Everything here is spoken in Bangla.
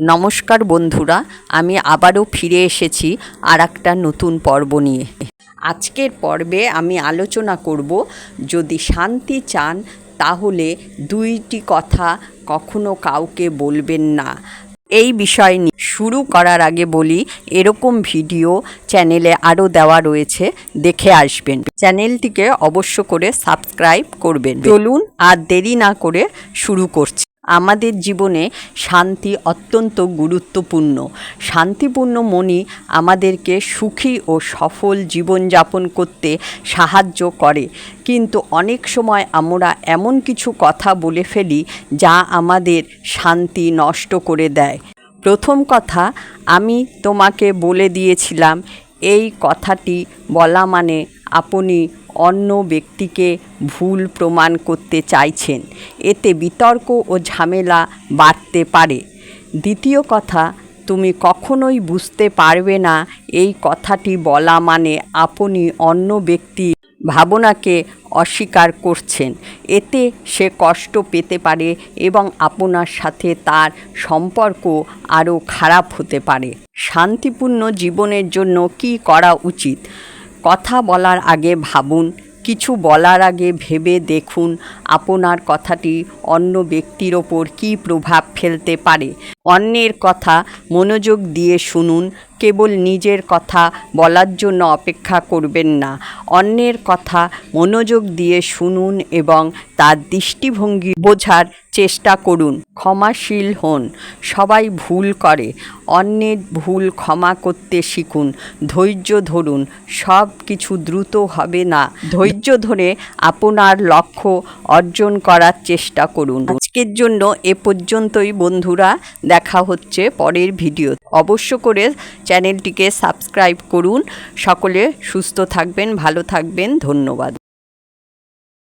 নমস্কার বন্ধুরা, আমি আবারও ফিরে এসেছি আর একটা নতুন পর্ব নিয়ে। আজকের পর্বে আমি আলোচনা করব, যদি শান্তি চান, তাহলে দুইটি কথা কখনো কাউকে বলবেন না। এই বিষয় নিয়ে শুরু করার আগে বলি, এরকম ভিডিও চ্যানেলে আরও দেওয়া রয়েছে, দেখে আসবেন। চ্যানেলটিকে অবশ্য করে সাবস্ক্রাইব করবেন। চলুন আর দেরি না করে শুরু করছি। আমাদের জীবনে শান্তি অত্যন্ত গুরুত্বপূর্ণ। শান্তিপূর্ণ মনই আমাদেরকে সুখী ও সফল জীবনযাপন করতে সাহায্য করে। কিন্তু অনেক সময় আমরা এমন কিছু কথা বলে ফেলি যা আমাদের শান্তি নষ্ট করে দেয়। প্রথম কথা, আমি তোমাকে বলে দিয়েছিলাম, এই কথাটি বলা মানে আপনি অন্য ব্যক্তিকে ভুল প্রমাণ করতে চাইছেন। এতে বিতর্ক ও ঝামেলা বাড়তে পারে। দ্বিতীয় কথা, তুমি কখনোই বুঝতে পারবে না এই কথাটি বলা মানে আপনি অন্য ব্যক্তি ভাবনাকে অস্বীকার করছেন। এতে সে কষ্ট পেতে পারে এবং আপনার সাথে তার সম্পর্ক আরও খারাপ হতে পারে। শান্তিপূর্ণ জীবনের জন্য কী করা উচিত? কথা বলার আগে ভাবুন, কিছু বলার আগে ভেবে দেখুন, আপনার কথাটি অন্য ব্যক্তির ওপর কী প্রভাব ফেলতে পারে। অন্যের কথা মনোযোগ দিয়ে শুনুন, কেবল নিজের কথা বলার জন্য অপেক্ষা করবেন না। অন্যের কথা মনোযোগ দিয়ে শুনুন এবং তার দৃষ্টিভঙ্গি বোঝার চেষ্টা করুন। ক্ষমাশীল হন, সবাই ভুল করে। অন্যের ভুল ক্ষমা করতে শিখুন, ধৈর্য ধরুন সব কিছু দ্রুত হবে না। ধৈর্য ধরে আপনার লক্ষ্য অর্জন করার চেষ্টা করুন। আজকের জন্য এ পর্যন্তই বন্ধুরা দেখা হচ্ছে পরের ভিডিও। অবশ্য করে চ্যানেলটিকে সাবস্ক্রাইব করুন। সকলে সুস্থ থাকবেন, ভালো থাকবেন। ধন্যবাদ।